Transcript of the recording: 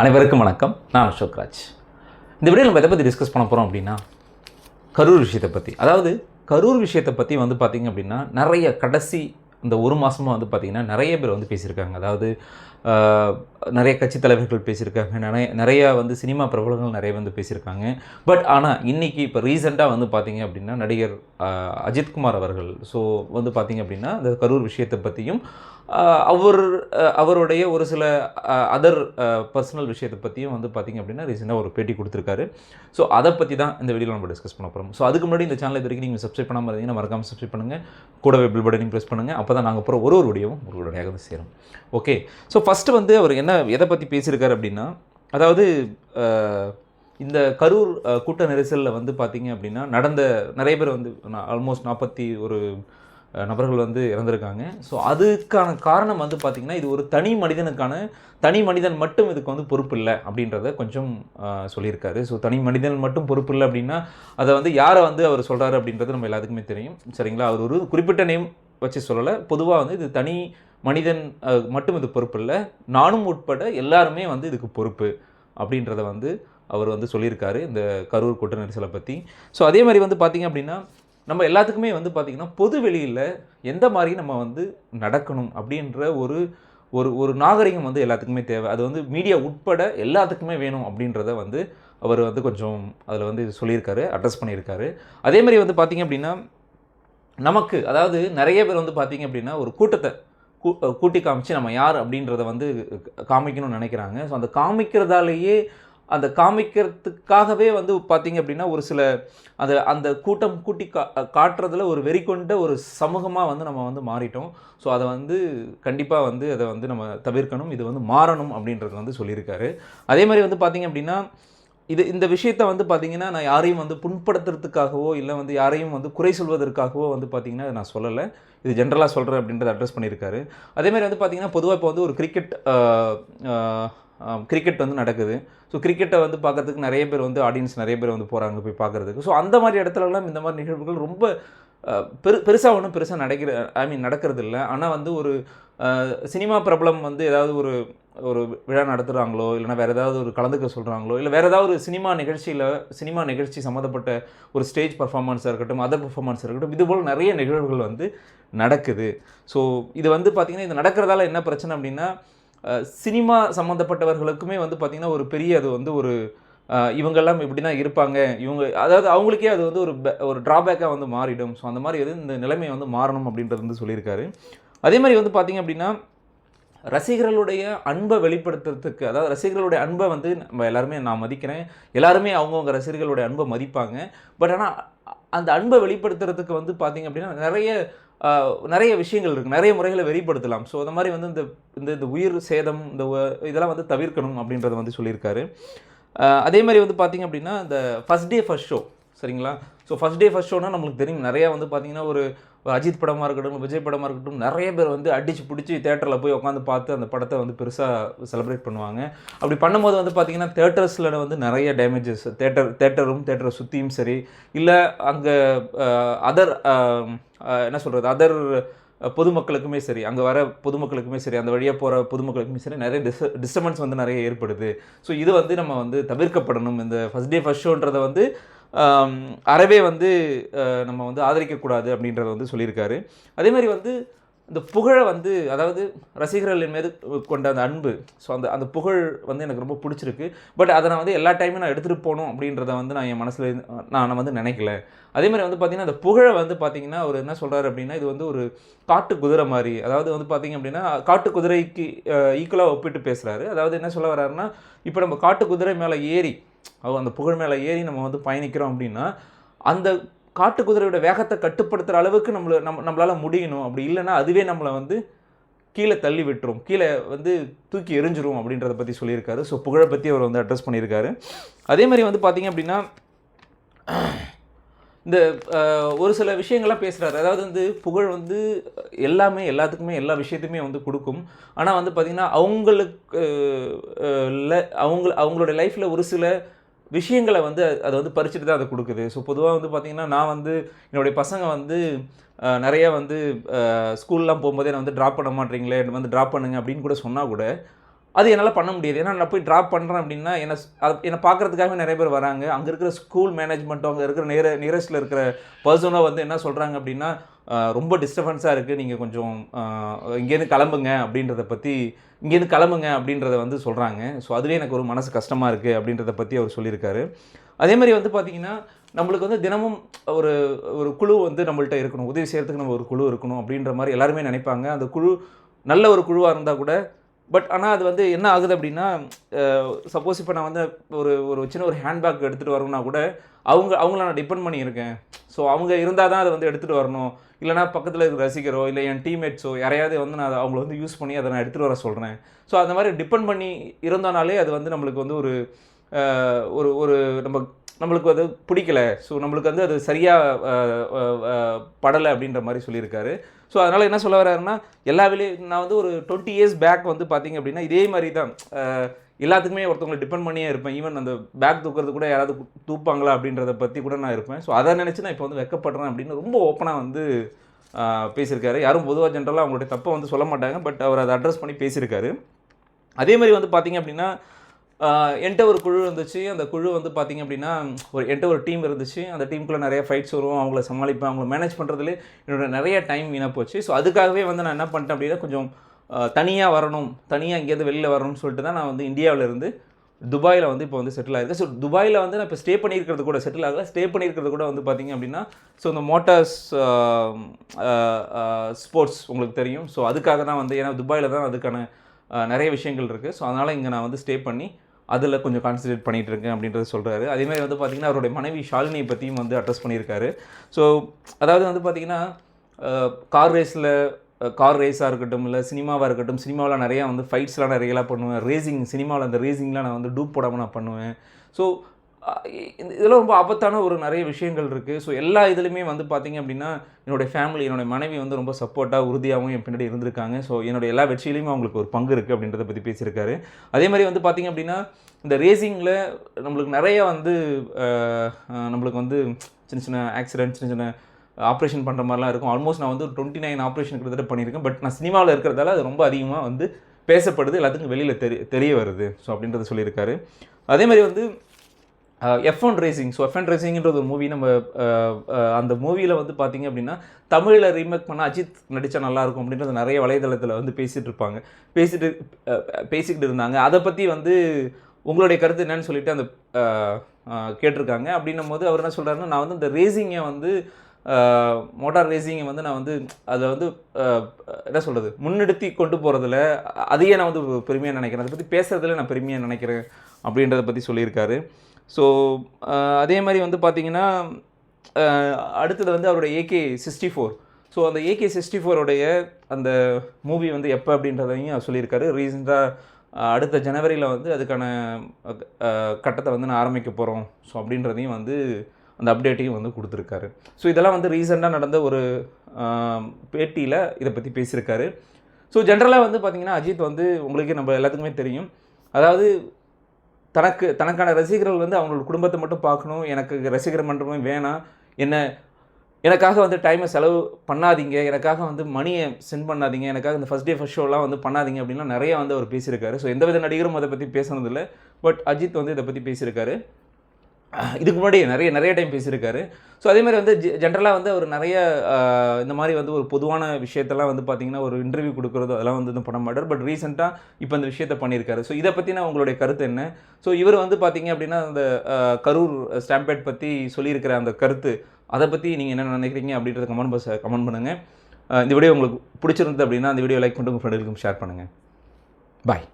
அனைவருக்கும் வணக்கம். நான் அசோக்ராஜ் இந்த வீடியோ நம்ம எதை பற்றி டிஸ்கஸ் பண்ண போகிறோம் அப்படின்னா கரூர் விஷயத்தை பற்றி அதாவது கரூர் விஷயத்தை பற்றி வந்து பார்த்திங்க அப்படின்னா நிறைய கடைசி இந்த ஒரு மாதமாக வந்து பார்த்திங்கன்னா நிறைய பேர் வந்து பேசியிருக்காங்க. அதாவது நிறைய கட்சி தலைவர்கள் பேசியிருக்காங்க. நிறைய நிறையா வந்து சினிமா பிரபலங்கள் நிறைய வந்து பேசியிருக்காங்க. பட் ஆனால் இன்றைக்கி இப்போ ரீசெண்டாக வந்து பார்த்திங்க அப்படின்னா நடிகர் அஜித்குமார் அவர்கள். ஸோ வந்து பார்த்திங்க அப்படின்னா இந்த கரூர் விஷயத்தை பற்றியும் அவர் அவருடைய ஒரு சில அதர் பர்சனல் விஷயத்தை பற்றியும் வந்து பார்த்திங்க அப்படின்னா ரீசெண்டாக ஒரு பேட்டி கொடுத்துருக்காரு. ஸோ அதை பற்றி தான் இந்த வீடியோவில் நம்ம டிஸ்கஸ் பண்ண போகிறோம் ஸோ அதுக்கு முன்னாடி இந்த சேனல் இது வரைக்கும் நீங்கள் சப்ஸ்கிரைப் பண்ணாமல் இருந்தீங்கன்னா மறக்காமல் சப்ஸ்கிரைப் பண்ணுங்கள் கூடவே பில் பட்டனையும் ப்ரெஸ் பண்ணுங்கள் அப்போ தான் நாங்கள் போகிற ஒரு ஒரு வீடியோவும் உங்களுடைய வந்து சேரும். ஓகே ஸோ ஃபஸ்ட்டு வந்து அவர் என்ன எதை பற்றி பேசியிருக்காரு அப்படின்னா அதாவது இந்த கரூர் கூட்ட நெரிசலில் வந்து பார்த்திங்க அப்படின்னா நடந்த நிறைய பேர் வந்து ஆல்மோஸ்ட் நாற்பத்தி ஒரு நபர்கள் வந்து இறந்துருக்காங்க. ஸோ அதுக்கான காரணம் வந்து பார்த்திங்கன்னா இது ஒரு தனி மனிதனுக்கான தனி மனிதன் மட்டும் இதுக்கு வந்து பொறுப்பு இல்லை அப்படின்றத கொஞ்சம் சொல்லியிருக்காரு. ஸோ தனி மனிதன் மட்டும் பொறுப்பு இல்லை அப்படின்னா அதை வந்து யாரை வந்து அவர் சொல்கிறாரு அப்படின்றது நம்ம எல்லாத்துக்குமே தெரியும். சரிங்களா? அவர் ஒரு குறிப்பிட்ட நேம் வச்சு சொல்லலை. பொதுவாக வந்து இது தனி மனிதன் மட்டும் இது பொறுப்பு இல்லை நானும் உட்பட எல்லாருமே வந்து இதுக்கு பொறுப்பு அப்படின்றத வந்து அவர் வந்து சொல்லியிருக்காரு. இந்த கரூர் கூட்ட நெரிசலை பற்றி ஸோ அதே மாதிரி வந்து பார்த்திங்க அப்படின்னா நம்ம எல்லாத்துக்குமே வந்து பார்த்திங்கன்னா பொது வெளியில் எந்த மாதிரி நம்ம வந்து நடக்கணும் அப்படின்ற ஒரு ஒரு ஒரு நாகரிகம் வந்து எல்லாத்துக்குமே தேவை. அது வந்து மீடியா உட்பட எல்லாத்துக்குமே வேணும் அப்படின்றத வந்து அவர் வந்து கொஞ்சம் அதில் வந்து சொல்லியிருக்காரு அட்ரஸ் பண்ணியிருக்காரு. அதே மாதிரி வந்து பார்த்திங்க அப்படின்னா நமக்கு அதாவது நிறைய பேர் வந்து பார்த்திங்க அப்படின்னா ஒரு கூட்டத்தை கூ கூட்டி காமிச்சு நம்ம யார் அப்படின்றத வந்து காமிக்கணும்னு நினைக்கிறாங்க. ஸோ அந்த காமிக்கிறதாலேயே அந்த காமிக்கிறதுக்காகவே வந்து பார்த்திங்க அப்படின்னா ஒரு சில அந்த அந்த கூட்டம் கூட்டி கா காட்டுறதுல ஒரு வெறி கொண்ட ஒரு சமூகமாக வந்து நம்ம வந்து மாறிட்டோம். ஸோ அதை வந்து கண்டிப்பாக வந்து அதை வந்து நம்ம தவிர்க்கணும். இது வந்து மாறணும் அப்படின்றது வந்து சொல்லியிருக்காரு. அதே மாதிரி வந்து பார்த்திங்க அப்படின்னா இது இந்த விஷயத்தை வந்து பார்த்திங்கன்னா நான் யாரையும் வந்து புண்படுத்துறதுக்காகவோ இல்லை வந்து யாரையும் வந்து குறை சொல்வதற்காகவோ வந்து பார்த்திங்கன்னா நான் சொல்லலை. இது ஜென்ரலாக சொல்கிறேன் அப்படின்றத அட்ரஸ் பண்ணியிருக்காரு. அதேமாதிரி வந்து பார்த்தீங்கன்னா பொதுவாக இப்போ வந்து ஒரு கிரிக்கெட் கிரிக்கெட் வந்து நடக்குது. ஸோ கிரிக்கெட்டை வந்து பார்க்கறதுக்கு நிறைய பேர் வந்து ஆடியன்ஸ் நிறைய பேர் வந்து போகிறாங்க போய் பார்க்குறதுக்கு. ஸோ அந்த மாதிரி இடத்துலலாம் இந்த மாதிரி நிகழ்வுகள் ரொம்ப பெரு பெருசாக ஒன்றும் பெருசாக நடக்கிற ஐ மீன் நடக்கிறது இல்லை ஆனால் வந்து ஒரு சினிமா பிரபலம் வந்து ஏதாவது ஒரு ஒரு விழா நடத்துகிறாங்களோ இல்லைனா வேறு ஏதாவது ஒரு கலந்துக்க சொல்கிறாங்களோ இல்லை வேறு ஏதாவது ஒரு சினிமா நிகழ்ச்சியில் சினிமா நிகழ்ச்சி சம்மந்தப்பட்ட ஒரு ஸ்டேஜ் பர்ஃபார்மன்ஸாக இருக்கட்டும் அதர் பர்ஃபார்மன்ஸாக இருக்கட்டும் இதுபோல் நிறைய நிகழ்வுகள் வந்து நடக்குது. ஸோ இது வந்து பார்த்திங்கன்னா இது நடக்கிறதால என்ன பிரச்சனை அப்படின்னா சினிமா சம்மந்தப்பட்டவர்களுக்குமே வந்து பார்த்திங்கன்னா ஒரு பெரிய அது வந்து ஒரு இவங்கெல்லாம் இப்படி தான் இருப்பாங்க. இவங்க அதாவது அவங்களுக்கே அது வந்து ஒரு ஒரு ட்ராபேக்காக வந்து மாறிடும். ஸோ அந்த மாதிரி வந்து இந்த நிலைமையை வந்து மாறணும் அப்படின்றது வந்து சொல்லியிருக்காரு. அதே மாதிரி வந்து பார்த்திங்க அப்படின்னா ரசிகர்களுடைய அன்பை வெளிப்படுத்துறதுக்கு அதாவது ரசிகர்களுடைய அன்பை வந்து நம்ம எல்லாருமே நான் மதிக்கிறேன். எல்லாருமே அவங்கவுங்க ரசிகர்களுடைய அன்பை மதிப்பாங்க. பட் ஆனால் அந்த அன்பை வெளிப்படுத்துறதுக்கு வந்து பார்த்திங்க அப்படின்னா நிறைய நிறைய விஷயங்கள் இருக்குது நிறைய முறைகளை வெளிப்படுத்தலாம். ஸோ அந்த மாதிரி வந்து இந்த இந்த இந்த உயிர் சேதம் இந்த இதெல்லாம் வந்து தவிர்க்கணும் அப்படின்றத வந்து சொல்லியிருக்காரு. அதே மாதிரி வந்து பார்த்திங்க அப்படின்னா இந்த ஃபஸ்ட் டே ஃபஸ்ட் ஷோ சரிங்களா? ஸோ ஃபஸ்ட் டே ஃபஸ்ட் ஷோனால் நம்மளுக்கு தெரியும். நிறையா வந்து பார்த்திங்கன்னா ஒரு அஜித் படமாக இருக்கட்டும் விஜய் படமாக இருக்கட்டும் நிறைய பேர் வந்து அடித்து பிடிச்சி தேட்டரில் போய் உட்காந்து பார்த்து அந்த படத்தை வந்து பெருசாக செலிப்ரேட் பண்ணுவாங்க. அப்படி பண்ணும்போது வந்து பார்த்திங்கன்னா தேட்டர்ஸில் வந்து நிறைய டேமேஜஸ் தேட்டர் தேட்டரும் தேட்டரை சுற்றியும் சரி இல்லை அங்கே அதர் என்ன சொல்கிறது அதர் பொதுமக்களுக்குமே சரி அங்கே வர பொதுமக்களுக்குமே சரி அந்த வழியாக போகிற பொதுமக்களுக்குமே சரி நிறைய டிஸ் டிஸ்டர்பன்ஸ் வந்து நிறைய ஏற்படுது. ஸோ இது வந்து நம்ம வந்து தவிர்க்கப்படணும். இந்த ஃபஸ்ட் டே ஃபஸ்ட் ஷோன்றதை வந்து அறவே வந்து நம்ம வந்து ஆதரிக்கக்கூடாது அப்படின்றத வந்து சொல்லியிருக்காரு. அதே மாதிரி வந்து இந்த புகழை வந்து அதாவது ரசிகர்களின் மீது கொண்ட அந்த அன்பு ஸோ அந்த அந்த புகழ் வந்து எனக்கு ரொம்ப பிடிச்சிருக்கு. பட் அதை நான் வந்து எல்லா டைமும் நான் எடுத்துகிட்டு போகணும் அப்படின்றத வந்து நான் என் மனசில் நான் நான் வந்து நினைக்கல. அதே மாதிரி வந்து பார்த்திங்கன்னா அந்த புகழை வந்து பார்த்திங்கன்னா அவர் என்ன சொல்கிறாரு அப்படின்னா இது வந்து ஒரு காட்டு குதிரை மாதிரி. அதாவது வந்து பார்த்திங்க அப்படின்னா காட்டு குதிரைக்கு ஈக்குவலாக ஒப்பிட்டு பேசுகிறாரு அதாவது என்ன சொல்ல வர்றாருன்னா இப்போ நம்ம காட்டு குதிரை மேலே ஏறி அந்த புகழ் மேலே ஏறி நம்ம வந்து பயணிக்கிறோம் அப்படின்னா அந்த காட்டு குதிரையோட வேகத்தை கட்டுப்படுத்துகிற அளவுக்கு நம்மள நம்ம நம்மளால் முடியணும். அப்படி இல்லைன்னா அதுவே நம்மளை வந்து கீழே தள்ளி விட்டுரும். கீழே வந்து தூக்கி எரிஞ்சிரும் அப்படின்றத பற்றி சொல்லியிருக்காரு. ஸோ புகழை பற்றி அவர் வந்து அட்ரஸ் பண்ணியிருக்காரு. அதே மாதிரி வந்து பார்த்திங்க அப்படின்னா இந்த ஒரு சில விஷயங்கள்லாம் பேசுகிறாரு அதாவது வந்து புகழ் வந்து எல்லாமே எல்லாத்துக்குமே எல்லா விஷயத்தையுமே வந்து கொடுக்கும். ஆனால் வந்து பார்த்திங்கன்னா அவங்களுக்கு அவங்க அவங்களோட லைஃப்பில் ஒரு சில விஷயங்களை வந்து அது வந்து பறிச்சுட்டு தான் அதை கொடுக்குது. ஸோ பொதுவாக வந்து பார்த்திங்கன்னா நான் வந்து என்னுடைய பசங்க வந்து நிறையா நிறைய வந்து ஸ்கூல்லாம் போகும்போதே நான் வந்து ட்ராப் பண்ண மாட்டேறீங்களே என்னை வந்து ட்ராப் பண்ணுங்க அப்படின்னு கூட சொன்னால் கூட அது என்னால் பண்ண முடியாது. ஏன்னா நான் போய் ட்ராப் பண்ணுறேன் அப்படின்னா என்ன என்னை பார்க்குறதுக்காகவே நிறைய பேர் வராங்க. அங்கே இருக்கிற ஸ்கூல் மேனேஜ்மெண்ட்டும் அங்கே இருக்கிற நேர நியரஸ்ட்டில் இருக்கிற பர்சனாக வந்து என்ன சொல்கிறாங்க அப்படின்னா ரொம்ப டிஸ்டர்பன்ஸாக இருக்குது நீங்கள் கொஞ்சம் இங்கேருந்து கிளம்புங்க அப்படின்றத பற்றி இங்கேருந்து கிளம்புங்க அப்படின்றத வந்து சொல்கிறாங்க ஸோ அதுவே எனக்கு ஒரு மனசு கஷ்டமாக இருக்குது அப்படின்றத பற்றி அவர் சொல்லியிருக்காரு. அதே மாதிரி வந்து பார்த்திங்கன்னா நம்மளுக்கு வந்து தினமும் ஒரு ஒரு குழு வந்து நம்மள்கிட்ட இருக்கணும். உதவி செய்கிறதுக்கு நம்ம ஒரு குழு இருக்கணும் அப்படின்ற மாதிரி எல்லாருமே நினைப்பாங்க. அந்த குழு நல்ல ஒரு குழுவாக இருந்தால் கூட பட் ஆனால் அது வந்து என்ன ஆகுது அப்படின்னா சப்போஸ் இப்போ நான் வந்து ஒரு ஒரு சின்ன ஒரு ஹேண்ட்பேக் எடுத்துகிட்டு வரணும்னா கூட அவங்க அவங்கள நான் டிபெண்ட் பண்ணியிருக்கேன். ஸோ அவங்க இருந்தால் தான் அதை வந்து எடுத்துகிட்டு வரணும். இல்லைனா பக்கத்தில் இருக்கிற ரசிகரோ இல்லை என் டீம்மேட்ஸோ யாரையாவது வந்து நான் அதை அவங்கள வந்து யூஸ் பண்ணி அதை நான் எடுத்துகிட்டு வர சொல்கிறேன் ஸோ அந்த மாதிரி டிபெண்ட் பண்ணி இருந்தோனாலே அது வந்து நம்மளுக்கு வந்து ஒரு ஒரு ஒரு நம்ம நம்மளுக்கு அது பிடிக்கல. ஸோ நம்மளுக்கு வந்து அது சரியாக படலை அப்படின்ற மாதிரி சொல்லியிருக்காரு. ஸோ அதனால் என்ன சொல்ல வர்றாருன்னா எல்லா வேலையும் நான் வந்து ஒரு டுவெண்ட்டி இயர்ஸ் பேக் வந்து பார்த்தீங்க அப்படின்னா இதே மாதிரி தான் எல்லாத்துக்குமே ஒருத்தவங்களை டிபெண்ட் பண்ணியே இருப்பேன். ஈவன் அந்த பேக் தூக்கிறது கூட யாராவது தூப்பாங்களா அப்படின்றத பற்றி கூட நான் இருப்பேன். ஸோ அதை நினச்சி நான் இப்போ வந்து வெக்கப்படுறேன் அப்படின்னு ரொம்ப ஓப்பனாக வந்து பேசியிருக்காரு. யாரும் பொதுவாக ஜென்ரலாக அவங்களுடைய தப்பை வந்து சொல்ல மாட்டாங்க. பட் அவர் அதை அட்ரஸ் பண்ணி பேசியிருக்காரு. அதே மாதிரி வந்து பார்த்தீங்க அப்படின்னா என்கிட்ட ஒரு குழு இருந்துச்சு. அந்த குழு வந்து பார்த்தீங்க அப்படின்னா ஒரு என்கிட்ட ஒரு டீம் இருந்துச்சு. அந்த டீமுக்குள்ளே நிறைய ஃபைட்ஸ் வரும். அவங்கள சமாளிப்பேன். அவங்கள மேனேஜ் பண்ணுறதுலே என்னோட நிறைய டைம் வீணாக போச்சு. ஸோ அதுக்காகவே வந்து நான் என்ன பண்ணிட்டேன் அப்படின்னா கொஞ்சம் தனியாக வரணும். தனியாக இங்கேருந்து வெளியில் வரணும்னு சொல்லிட்டு தான் நான் வந்து இந்தியாவிலேருந்து துபாயில் வந்து இப்போ வந்து செட்டில் ஆயிருக்கேன். ஸோ துபாயில் வந்து நான் இப்போ ஸ்டே பண்ணியிருக்கிறது கூட செட்டில் ஆகல. ஸ்டே பண்ணியிருக்கிறது கூட வந்து பார்த்தீங்க அப்படின்னா ஸோ இந்த மோட்டார்ஸ் ஸ்போர்ட்ஸ் உங்களுக்கு தெரியும். ஸோ அதுக்காக தான் வந்து ஏன்னா துபாயில் தான் அதுக்கான நிறைய விஷயங்கள் இருக்குது ஸோ அதனால் இங்கே நான் வந்து ஸ்டே பண்ணி அதில் கொஞ்சம் கான்சன்ட்ரேட் பண்ணிகிட்டு இருக்கேன் அப்படின்றத சொல்கிறாரு அதேமாதிரி வந்து பார்த்திங்கன்னா அவருடைய மனைவி ஷாலினியை பற்றியும் வந்து அட்ரஸ் பண்ணியிருக்காரு. ஸோ அதாவது வந்து பார்த்திங்கன்னா கார் ரேஸில் கார் ரேஸாக இருக்கட்டும் இல்லை சினிமாவாக இருக்கட்டும் சினிமாவில் நிறையா வந்து ஃபைட்ஸ்லாம் நிறையலாம் பண்ணுவேன். ரேசிங் சினிமாவில் அந்த ரேசிங்லாம் நான் வந்து டூப் போடாமல் நான் பண்ணுவேன். ஸோ இதெல்லாம் ரொம்ப ஆபத்தான ஒரு நிறைய விஷயங்கள் இருக்குது ஸோ எல்லா இதுலையுமே வந்து பார்த்திங்க அப்படின்னா என்னுடைய ஃபேமிலி என்னுடைய மனைவி வந்து ரொம்ப சப்போர்ட்டாக உறுதியாகவும் என் பின்னாடி இருந்திருக்காங்க. ஸோ என்னுடைய எல்லா வெற்றியிலையுமே அவங்களுக்கு ஒரு பங்கு இருக்குது அப்படின்றத பற்றி பேசியிருக்காரு. அதே மாதிரி வந்து பார்த்திங்க அப்படின்னா இந்த ரேசிங்கில் நம்மளுக்கு நிறைய வந்து நம்மளுக்கு வந்து சின்ன சின்ன ஆக்சிடென்ட் சின்ன சின்ன ஆப்ரேஷன் பண்ணுற மாதிரிலாம் இருக்கும். ஆல்மோஸ்ட் நான் வந்து டுவெண்ட்டி நைன் ஆப்ரேஷன் கிட்டத்தட்ட பண்ணியிருக்கேன். பட் நான் சினிமாவில் இருக்கிறதால அது ரொம்ப அதிகமாக வந்து பேசப்படுது எல்லாத்துக்கும் வெளியில் தெரிய தெரிய வருது. ஸோ அப்படின்றத சொல்லியிருக்காரு. அதே மாதிரி வந்து F one racing so F one ரேசிங்ன்ற ஒரு மூவி நம்ம அந்த மூவியில் வந்து பார்த்தீங்க அப்படின்னா தமிழில் ரீமேக் பண்ணால் அஜித் நடித்தா நல்லாயிருக்கும் அப்படின்றது நிறைய வலைதளத்தில் வந்து பேசிகிட்டு இருப்பாங்க. பேசிட்டு பேசிக்கிட்டு இருந்தாங்க. அதை பற்றி வந்து உங்களுடைய கருத்து என்னன்னு சொல்லிட்டு அந்த கேட்டிருக்காங்க. அப்படின்னும் போது அவர் என்ன சொல்கிறாருன்னா நான் வந்து இந்த ரேசிங்கை வந்து மோட்டார் ரேசிங்கை வந்து நான் வந்து அதை வந்து என்ன சொல்கிறது முன்னெடுத்தி கொண்டு போகிறதுல அதையே நான் வந்து பெருமையாக நினைக்கிறேன். அதை பற்றி பேசுகிறதுல நான் பெருமையாக நினைக்கிறேன் அப்படின்றத பற்றி சொல்லியிருக்காரு. ஸோ அதே மாதிரி வந்து பார்த்தீங்கன்னா அடுத்தது வந்து அவருடைய ஏகே சிக்ஸ்டி ஃபோர் ஸோ அந்த ஏகே சிக்ஸ்டி ஃபோருடைய அந்த மூவி வந்து எப்போ அப்படின்றதையும் சொல்லியிருக்காரு. ரீசெண்டாக அடுத்த ஜனவரியில் வந்து அதுக்கான கட்டத்தை வந்து நான் ஆரம்பிக்க போகிறோம் ஸோ அப்படின்றதையும் வந்து அந்த அப்டேட்டையும் வந்து கொடுத்துருக்காரு. ஸோ இதெல்லாம் வந்து ரீசெண்டாக நடந்த ஒரு பேட்டியில் இதை பற்றி பேசியிருக்காரு. ஸோ ஜென்ரலாக வந்து பார்த்திங்கன்னா அஜித் வந்து உங்களுக்கு நம்ம எல்லாத்துக்குமே தெரியும். அதாவது தனக்கு தனக்கான ரசிகர்கள் வந்து அவங்களோட குடும்பத்தை மட்டும் பார்க்கணும் எனக்கு ரசிகர் மன்றமும் வேணாம் என்ன எனக்காக வந்து டைமை செலவு பண்ணாதீங்க எனக்காக வந்து மணியை சென்ட் பண்ணாதீங்க எனக்காக இந்த ஃபஸ்ட் டே ஃபஸ்ட் ஷோலாம் வந்து பண்ணாதீங்க அப்படின்லாம் நிறைய வந்து அவர் பேசியிருக்காரு. ஸோ எந்தவித நடிகரும் அதை பற்றி பேசுனதில்லை. பட் அஜித் வந்து இதை பற்றி பேசியிருக்காரு. இதுக்கு முன்னாடி நிறைய நிறைய டைம் பேசியிருக்காரு. ஸோ அதே மாதிரி வந்து ஜென்ரலாக வந்து அவர் நிறைய இந்த மாதிரி வந்து ஒரு பொதுவான விஷயத்தெல்லாம் வந்து பார்த்தீங்கன்னா ஒரு இன்டர்வியூ கொடுக்குறதோ அதெல்லாம் வந்து எதுவும் பண்ண மாட்டார். பட் ரீசெண்டாக இப்போ இந்த விஷயத்த பண்ணியிருக்காரு. ஸோ இதை பற்றின உங்களுடைய கருத்து என்ன? ஸோ இவர் வந்து பார்த்தீங்க அப்படின்னா அந்த கரூர் ஸ்டாம்பேட் பற்றி சொல்லியிருக்கிற அந்த கருத்து அதை பற்றி நீங்கள் என்ன நினைக்கிறீங்க அப்படின்றத கமெண்ட் பஸ் கமெண்ட் பண்ணுங்கள் இந்த வீடியோ உங்களுக்கு பிடிச்சிருந்தது அப்படின்னா அந்த வீடியோ லைக் பண்ணிட்டு உங்கள் ஃப்ரெண்டுகளுக்கும் ஷேர் பண்ணுங்கள் பாய்